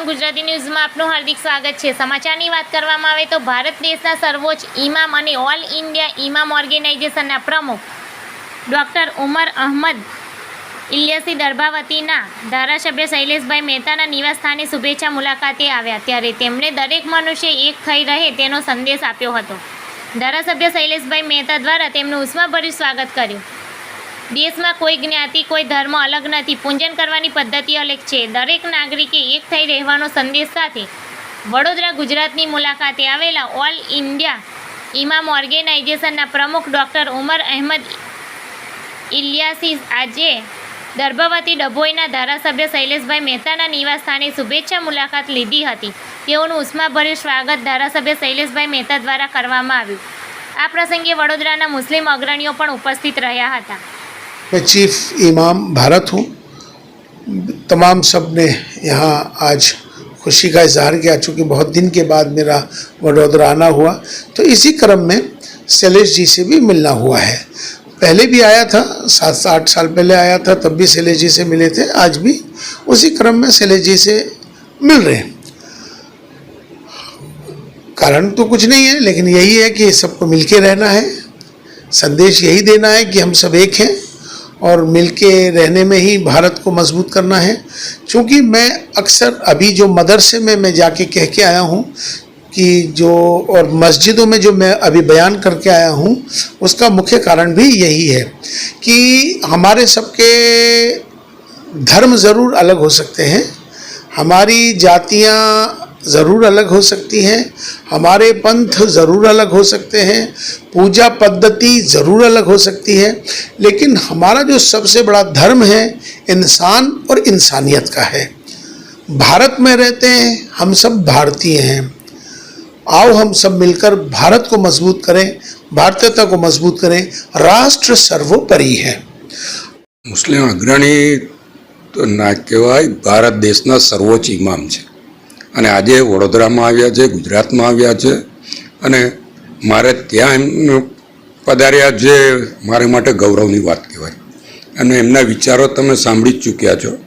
One Gujarati ન્યૂઝમાં આપનું હાર્દિક સ્વાગત છે. સમાચારની વાત કરવામાં આવે તો ભારત દેશના સર્વોચ્ચ ઇમામ અને ઓલ ઇન્ડિયા ઇમામ ઓર્ગેનાઇઝેશનના પ્રમુખ ડૉક્ટર ઉમર અહમદ ઇલિયાસી દર્ભાવતીના ધારાસભ્ય શૈલેષભાઈ મહેતાના નિવાસસ્થાને શુભેચ્છા મુલાકાતે આવ્યા. ત્યારે તેમણે દરેક મનુષ્ય એક થઈ રહે તેનો સંદેશ આપ્યો હતો. ધારાસભ્ય શૈલેષભાઈ મહેતા દ્વારા તેમનું ઉષ્માભર્યું સ્વાગત કર્યું. દેશમાં કોઈ જ્ઞાતિ, કોઈ ધર્મ અલગ નથી. પૂજન કરવાની પદ્ધતિ અલગ છે. દરેક નાગરિકે એક થઈ રહેવાનો સંદેશ સાથે વડોદરા ગુજરાતની મુલાકાતે આવેલા ઓલ ઇન્ડિયા ઇમામ ઓર્ગેનાઇઝેશનના પ્રમુખ ડૉક્ટર ઉમર અહેમદ ઇલિયાસી આજે દર્ભવતી ડભોઈના ધારાસભ્ય શૈલેષભાઈ મહેતાના નિવાસસ્થાને શુભેચ્છા મુલાકાત લીધી હતી. તેઓનું ઉષ્માભર્યું સ્વાગત ધારાસભ્ય શૈલેષભાઈ મહેતા દ્વારા કરવામાં આવ્યું. આ પ્રસંગે વડોદરાના મુસ્લિમ અગ્રણીઓ પણ ઉપસ્થિત રહ્યા હતા. मैं चीफ इमाम भारत हूँ। तमाम सबने यहाँ आज खुशी का इजहार किया। चूँकि बहुत दिन के बाद मेरा वडोदरा आना हुआ तो इसी क्रम में शैलेश जी से भी मिलना हुआ है। पहले भी आया था, सात से आठ साल पहले आया था, तब भी शैलेश जी से मिले थे, आज भी उसी क्रम में शैलेश जी से मिल रहे हैं। कारण तो कुछ नहीं है, लेकिन यही है कि सबको मिलके रहना है। संदेश यही देना है कि हम सब एक हैं। और मिलके रहने में ही भारत को मज़बूत करना है। क्योंकि मैं अक्सर अभी जो मदरसे में मैं जाके कह के आया हूँ कि जो और मस्जिदों में जो मैं अभी बयान करके आया हूँ, उसका मुख्य कारण भी यही है कि हमारे सबके धर्म ज़रूर अलग हो सकते हैं। हमारी जातियाँ ज़रूर अलग हो सकती हैं हमारे पंथ ज़रूर अलग हो सकते हैं पूजा पद्धति ज़रूर अलग हो सकती है लेकिन हमारा जो सबसे बड़ा धर्म है इंसान और इंसानियत का है भारत में रहते हैं हम सब भारतीय हैं आओ हम सब मिलकर भारत को मजबूत करें भारतीयता को मजबूत करें राष्ट्र सर्वोपरि है મુસ્લિમ અગ્રણી તો ના કહેવાય ભારત દેશના સર્વોચ્ચ ઇમામ છે અને આજે વડોદરામાં આવ્યા છે, ગુજરાતમાં આવ્યા છે. અને મારે ત્યાં એમને પધાર્યા જે મારે માટે ગૌરવની વાત કહેવાય. અને એમના વિચારો તમે સાંભળી જ ચૂક્યા છો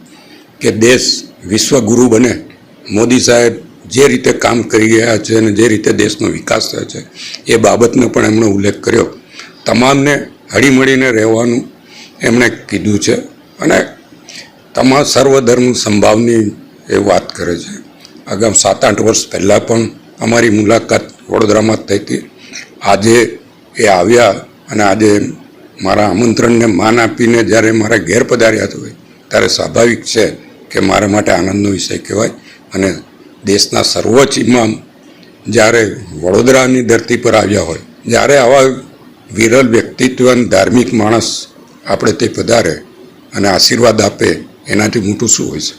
કે દેશ વિશ્વગુરુ બને. મોદી સાહેબ જે રીતે કામ કરી રહ્યા છે અને જે રીતે દેશનો વિકાસ થયો છે, એ બાબતનો પણ એમણે ઉલ્લેખ કર્યો. તમામને હળીમળીને રહેવાનું એમણે કીધું છે અને તમામ સર્વધર્મ સંભાવની એ વાત કરે છે. આગામ સાત આઠ વર્ષ પહેલાં પણ અમારી મુલાકાત વડોદરામાં થઈ હતી. આજે એ આવ્યા અને આજે મારા આમંત્રણને માન આપીને જ્યારે મારા ઘેર પધાર્યા હોય ત્યારે સ્વાભાવિક છે કે મારા માટે આનંદનો વિષય કહેવાય અને દેશના સર્વોચ્ચ ઇમામ જ્યારે વડોદરાની ધરતી પર આવ્યા હોય, જ્યારે આવા વિરલ વ્યક્તિત્વ અને ધાર્મિક માણસ આપણે તે પધારે અને આશીર્વાદ આપે, એનાથી મોટું શું હોય છે